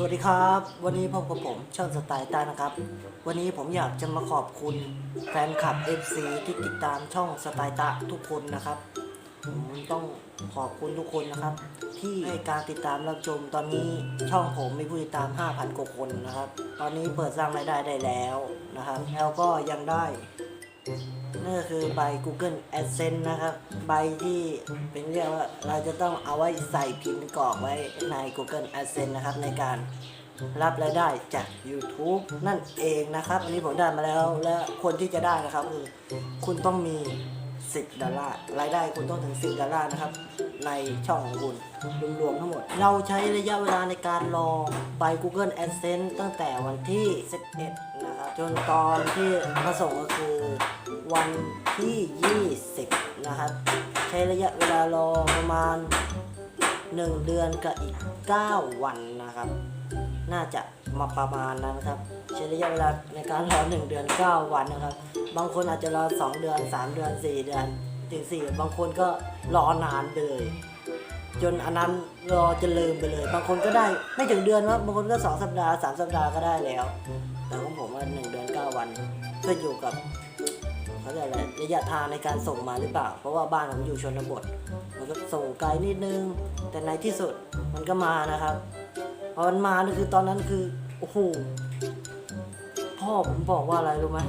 สวัสดีครับ วันนี้พบกับผมช่างสไตล์ต้านะครับ วันนี้ผมอยากจะมาขอบคุณแฟนคลับ FC ที่ติดตามช่องสไตล์ตะทุกคนนะครับผมต้องขอบคุณทุกคนนะครับ ที่ให้การติดตามรับชมตอนนี้ช่องผมมีผู้ติดตาม 5,000กว่าคนนะครับ ตอนนี้เปิดสร้างรายได้ได้แล้วนะครับแล้วก็ยังได้ นั่นก็คือใบ Google AdSense นะครับ ใบที่เป็นเรียกว่าเราจะต้องเอาไว้ใส่พิมพ์กรอกไว้ใน Google AdSense นะครับ ในการรับรายได้จาก YouTube นั่นเองนะครับ อันนี้ผมได้มาแล้วและคนที่จะได้นะครับคือคุณต้องมี 10ดอลลาร์รายได้คุณต้องถึง 10ดอลลาร์นะครับ ในช่องของคุณรวมๆทั้งหมด เราใช้ระยะเวลาในการรอใบ Google AdSense ตั้งแต่วันที่ 11นะครับ จนตอนที่มาส่งก็คือวันที่ 20 นะครับ ใช้ระยะเวลารอประมาณ 1 เดือนกับอีก 9 วันนะครับ น่าจะมาประมาณนั้นนะครับ ใช้ระยะเวลาในการรอ 1 เดือน 9 วันนะครับ บางคนอาจจะรอ 2 เดือน 3 เดือน 4 เดือน ถึง 4 บางคนก็รอนานไปเลย จนอันนั้นรอจะลืมไปเลย บางคนก็ได้ไม่ถึงเดือนว่าบางคนก็ 2 สัปดาห์ 3 สัปดาห์ก็ได้แล้ว แต่ของผมว่า1เดือน 9 วันก็อยู่กับเขาเรียกอะไรระยะทางในการส่งมาหรือเปล่า เพราะว่าบ้านผมอยู่ชนบท มันก็ส่งไกลนิดนึง แต่ในที่สุดมันก็มานะครับพอมันมาคือตอนนั้นคือโอ้โหพ่อผมบอกว่าอะไรรู้ไหม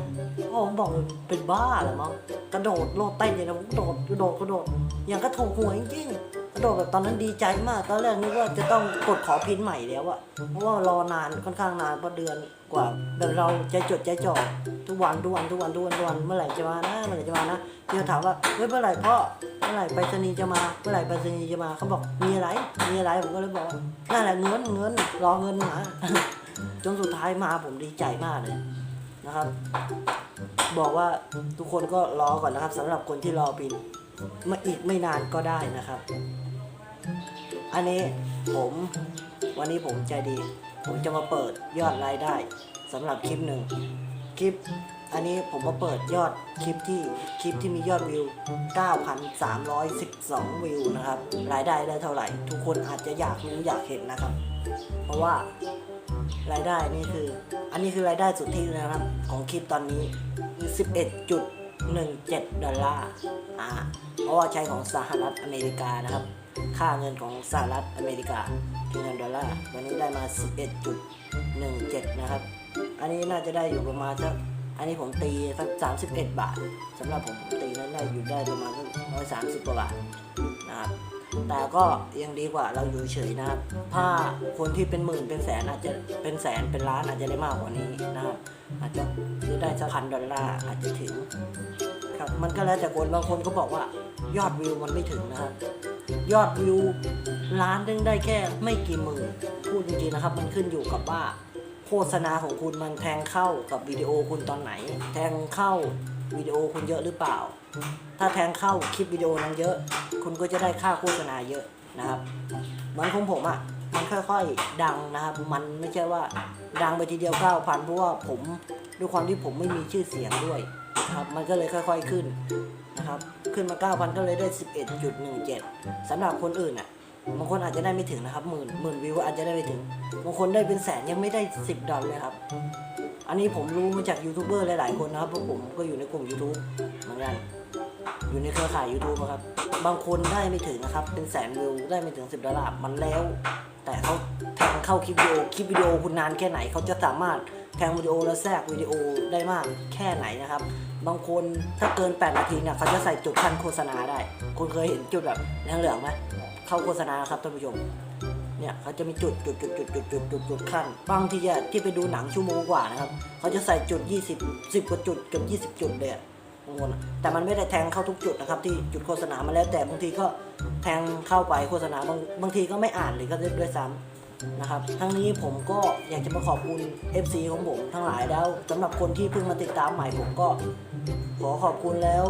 พ่อผมบอกเลยเป็นบ้าเหรอมั้งกระโดดโลดเต้นอย่างนั้นกระโดดกระโดดกระโดดอย่างกระถูกหวยจริงๆ โดดแบบตอนนั้นดีใจมาก ตอนแรกนึกว่าจะต้องกดขอพินใหม่แล้วอะเพราะว่ารอนานค่อนข้างนานเพราะเดือนกว่าแบบเราใจจดใจจ่อทุกวันทุกวันทุกวันทุกวันทุกวันเมื่อไหร่จะมานะเมื่อไหร่จะมานะที่เขาถามว่าเฮ้ยเมื่อไหร่พ่อเมื่อไหร่ไปรษณีย์จะมาเมื่อไหร่ไปรษณีย์จะมาเขาบอกมีอะไรมีอะไรผมก็เลยบอกว่านั่นแหละเงินเงินรอเงินมาจนสุดท้ายมาผมดีใจมากเลยนะครับ บอกว่าทุกคนก็รอก่อนนะครับสำหรับคนที่รอบินมาอีกไม่นานก็ได้นะครับ อันนี้ผมวันนี้ผมใจดี ผมจะมาเปิดยอดรายได้สำหรับคลิปหนึ่งคลิป อันนี้ผมมาเปิดยอดคลิปที่คลิปที่มียอดวิว 9,312 วิวนะครับ รายได้ได้เท่าไหร่ ทุกคนอาจจะอยากรู้อยากเห็นนะครับ เพราะว่ารายได้นี่คือ อันนี้คือรายได้สุทธินะครับ ของคลิปตอนนี้คือ 11.17 ดอลลาร์อ่าเพราะว่าใช้ของสหรัฐอเมริกานะครับ ค่าเงินของสหรัฐอเมริกาคือเงินดอลลาร์วันนี้ได้มา 11.17 นะครับ อันนี้น่าจะได้อยู่ประมาณสักอันนี้ผมตีสัก 31 บาทสำหรับผมผมตีนั้นได้อยู่ได้ประมาณสักร้อยสามสิบกว่าบาทนะครับแต่ก็ยังดีกว่าเราอยู่เฉยนะครับ ถ้าคนที่เป็นหมื่นเป็นแสนอาจจะเป็นแสนเป็นล้านอาจจะได้มากกว่านี้นะครับ อาจจะซื้อได้สักพันดอลลาร์อาจจะถึงครับมันก็แล้วแต่คนบางคนก็บอกว่ายอดวิวมันไม่ถึงนะครับ ยอดวิวล้านนึงได้แค่ไม่กี่หมื่นพูดจริงๆนะครับ มันขึ้นอยู่กับว่าโฆษณาของคุณมันแทงเข้ากับวิดีโอคุณตอนไหน แทงเข้าวิดีโอคุณเยอะหรือเปล่า ถ้าแทงเข้าคลิปวิดีโอนั้นเยอะ คุณก็จะได้ค่าโฆษณาเยอะนะครับเหมือนของผมอะ่ะมันค่อยๆดังนะครับ มันไม่ใช่ว่าดังไปทีเดียวเก้าพันเพราะว่าผมด้วยความที่ผมไม่มีชื่อเสียงด้วยนะครับ มันก็เลยค่อย ๆขึ้นนะครับ ขึ้นมา 9,000 ก็เลยได้ 11.17สำหรับคนอื่นอะบางคนอาจจะได้ไม่ถึงนะครับหมื่นหมื่นวิวอาจจะได้ไม่ถึงบางคนได้เป็นแสนยังไม่ได้ 10 ดอลเลยครับ อันนี้ผมรู้มาจากยูทูบเบอร์หลายๆคนนะครับเพราะผมก็อยู่ในกลุ่ม YouTube เหมือนกันอยู่ในเครือข่าย YouTube อะครับ บางคนได้ไม่ถึงนะครับ เป็นแสนวิวได้ไม่ถึง 10 ดอลลาร์มันแล้ว แต่เขาแทงเข้าคลิปวิดีโอคลิปวิดีโอคุณนานแค่ไหนเขาจะสามารถ แทงวิดีโอแล้วแทรกวิดีโอได้มากแค่ไหนนะครับ บางคนถ้าเกิน 8 นาทีเนี่ยเขาจะใส่จุดขั้นโฆษณาได้ คุณเคยเห็นจุดแบบเหลืองๆไหมเข้าโฆษณาครับท่านผู้ชมเนี่ยเขาจะมีจุดจุดจุดจุดจุดจุดจุดจุดขั้นบางทีอะที่ไปดูหนังชั่วโมงกว่านะครับเขาจะใส่จุด 20 10กว่าจุดเกือบ20 จุดเลยบางคนแต่มันไม่ได้แทงเข้าทุกจุดนะครับที่จุดโฆษณามาแล้วแต่บางทีก็แทงเข้าไปโฆษณาบางบางทีก็ไม่อ่านหรือก็ด้วยซ้ำ นะครับทั้งนี้ผมก็อยากจะมาขอบคุณ FC ของผมทั้งหลายแล้วสำหรับคนที่เพิ่งมาติดตามใหม่ผมก็ ขอขอบคุณแล้ว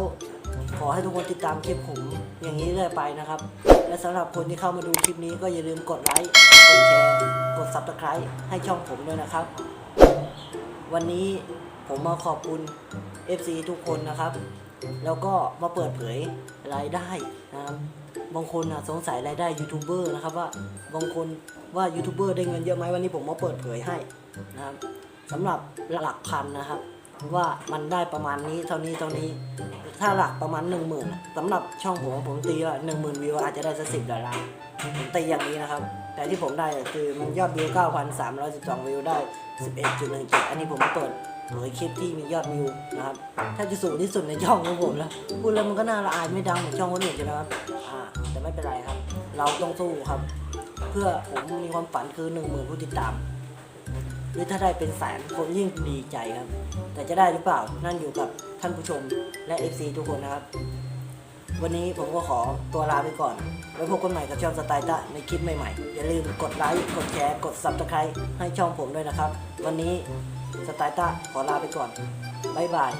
ขอให้ทุกคนติดตามคลิปผมอย่างนี้เรื่อยไปนะครับ และสำหรับคนที่เข้ามาดูคลิปนี้ก็อย่าลืมกดไลค์กดแชร์กด subscribe ให้ช่องผมด้วยนะครับ วันนี้ผมมาขอบคุณ FC ทุกคนนะครับ แล้วก็มาเปิดเผยรายได้นะครับ บางคนนะสงสัยรายได้ยูทูบเบอร์นะครับว่าบางคนว่ายูทูบเบอร์ได้เงินเยอะไหมวันนี้ผมมาเปิดเผยให้นะครับสำหรับหลักพันนะครับว่ามันได้ประมาณนี้เท่านี้เท่านี้ถ้าหลักประมาณ 1 0,000สำหรับช่องผมผมตีว่า1 0,000วิวอาจจะได้สักสิบดอลลาร์ผมตีอย่างนี้นะครับ แต่ที่ผมได้คือมันยอดวิว 9,312 วิวได้ 11.17 อันนี้ผมเปิดเผยคลิปที่มียอดวิวนะครับแทบจะสูงที่สุดในช่องของผมแล้วพูดแล้วมันก็น่าละอายไม่ดังเหมือนช่องคนอื่นใช่ไหมครับ แต่ไม่เป็นไรครับ เราต้องสู้ครับ เพื่อผมมีความฝันคือ10,000ผู้ติดตาม หรือถ้าได้เป็นแสนผมยิ่งดีใจครับ แต่จะได้หรือเปล่านั่นอยู่กับท่านผู้ชมและ FC ทุกคนนะครับ วันนี้ผมก็ขอตัวลาไปก่อน ไว้พบกันใหม่กับช่องสไตล์ตะในคลิปใหม่ๆ อย่าลืมกดไลค์กดแชร์กด Subscribe ให้ช่องผมด้วยนะครับ วันนี้สไตล์ตะขอลาไปก่อนบ๊ายบาย